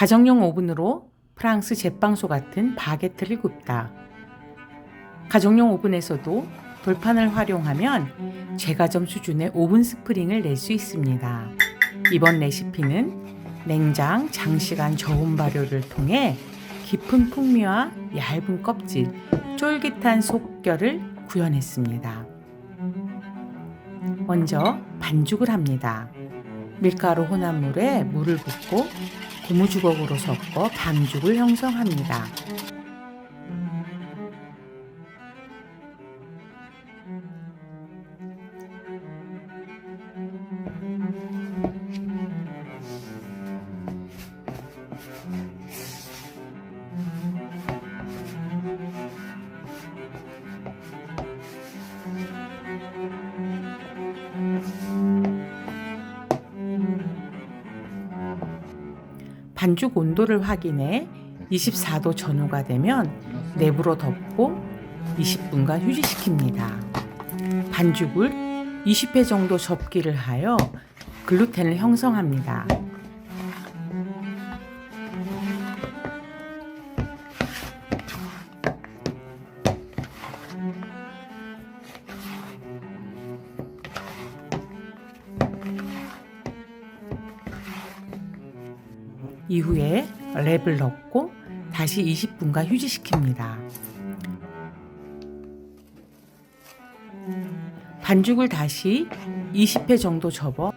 가정용 오븐으로 프랑스 제빵소 같은 바게트를 굽다. 가정용 오븐에서도 돌판을 활용하면 제과점 수준의 오븐 스프링을 낼 수 있습니다. 이번 레시피는 냉장, 장시간 저온 발효를 통해 깊은 풍미와 얇은 껍질, 쫄깃한 속결을 구현했습니다. 먼저 반죽을 합니다. 밀가루 혼합물에 물을 붓고 고무주걱으로 섞어 반죽을 형성합니다. 반죽 온도를 확인해 24도 전후가 되면 랩으로 덮고 20분간 휴지시킵니다. 반죽을 20회 정도 접기를 하여 글루텐을 형성합니다. 이후에 랩을 넣고 다시 20분간 휴지시킵니다. 반죽을 다시 20회 정도 접어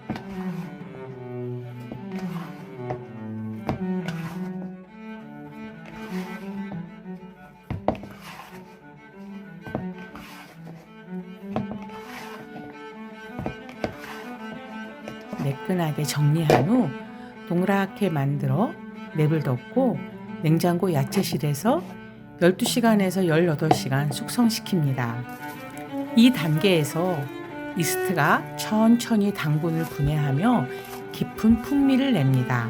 매끈하게 정리한 후 동그랗게 만들어 랩을 덮고 냉장고 야채실에서 12시간에서 18시간 숙성시킵니다. 이 단계에서 이스트가 천천히 당분을 분해하며 깊은 풍미를 냅니다.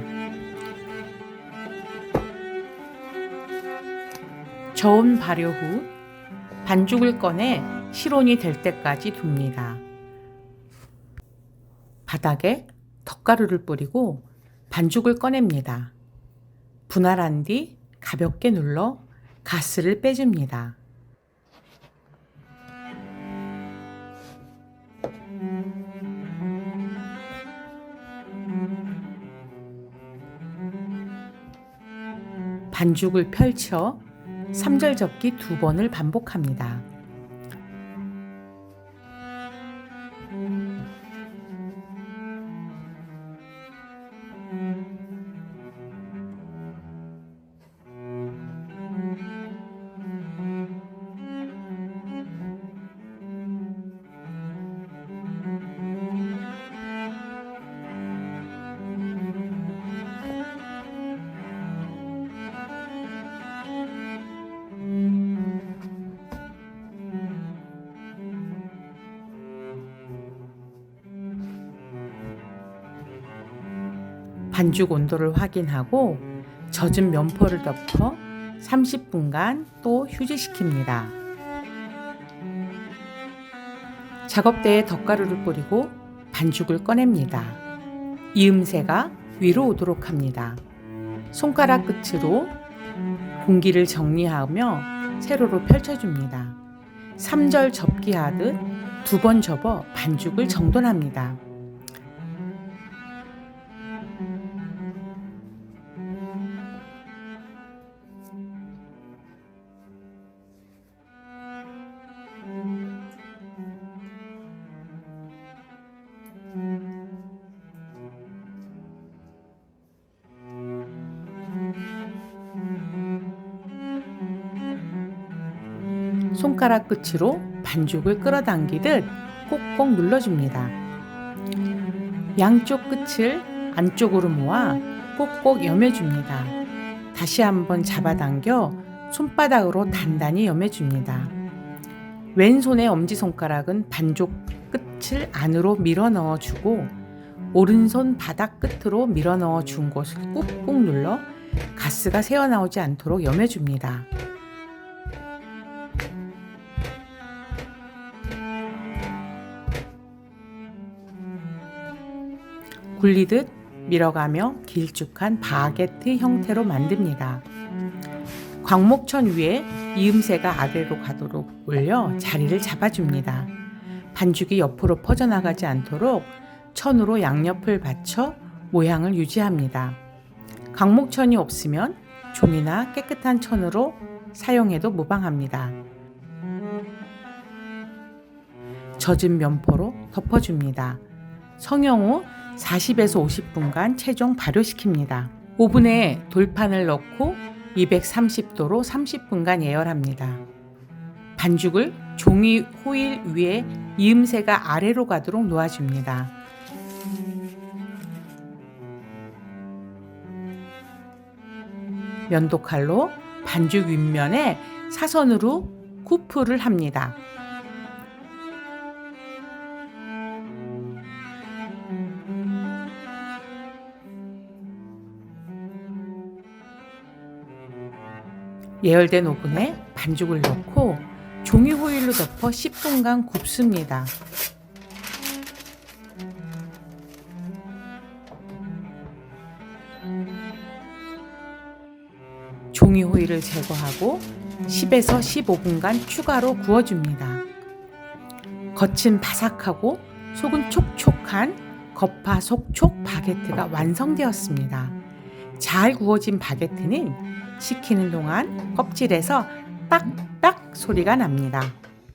저온 발효 후 반죽을 꺼내 실온이 될 때까지 둡니다. 바닥에 덧가루를 뿌리고 반죽을 꺼냅니다. 분할한 뒤 가볍게 눌러 가스를 빼줍니다. 반죽을 펼쳐 3절 접기 두 번을 반복합니다. 반죽 온도를 확인하고 젖은 면포를 덮어 30분간 또 휴지시킵니다. 작업대에 덧가루를 뿌리고 반죽을 꺼냅니다. 이음새가 위로 오도록 합니다. 손가락 끝으로 공기를 정리하며 세로로 펼쳐줍니다. 3절 접기 하듯 두 번 접어 반죽을 정돈합니다. 손가락 끝으로 반죽을 끌어당기듯 꼭꼭 눌러줍니다. 양쪽 끝을 안쪽으로 모아 꼭꼭 여며줍니다. 다시 한번 잡아당겨 손바닥으로 단단히 여며줍니다. 왼손의 엄지손가락은 반죽 끝을 안으로 밀어 넣어주고 오른손 바닥 끝으로 밀어 넣어 준 곳을 꾹꾹 눌러 가스가 새어나오지 않도록 여며줍니다. 굴리듯 밀어가며 길쭉한 바게트 형태로 만듭니다. 광목천 위에 이음새가 아래로 가도록 올려 자리를 잡아줍니다. 반죽이 옆으로 퍼져나가지 않도록 천으로 양옆을 받쳐 모양을 유지합니다. 광목천이 없으면 종이나 깨끗한 천으로 사용해도 무방합니다. 젖은 면포로 덮어줍니다. 성형 후 40에서 50분간 최종 발효시킵니다. 오븐에 돌판을 넣고 230도로 30분간 예열합니다. 반죽을 종이 호일 위에 이음새가 아래로 가도록 놓아줍니다. 면도칼로 반죽 윗면에 사선으로 쿠프를 합니다. 예열된 오븐에 반죽을 넣고 종이 호일로 덮어 10분간 굽습니다. 종이 호일을 제거하고 10에서 15분간 추가로 구워줍니다. 겉은 바삭하고 속은 촉촉한 겉바속촉 바게트가 완성되었습니다. 잘 구워진 바게트는 식히는 동안 껍질에서 딱딱 소리가 납니다.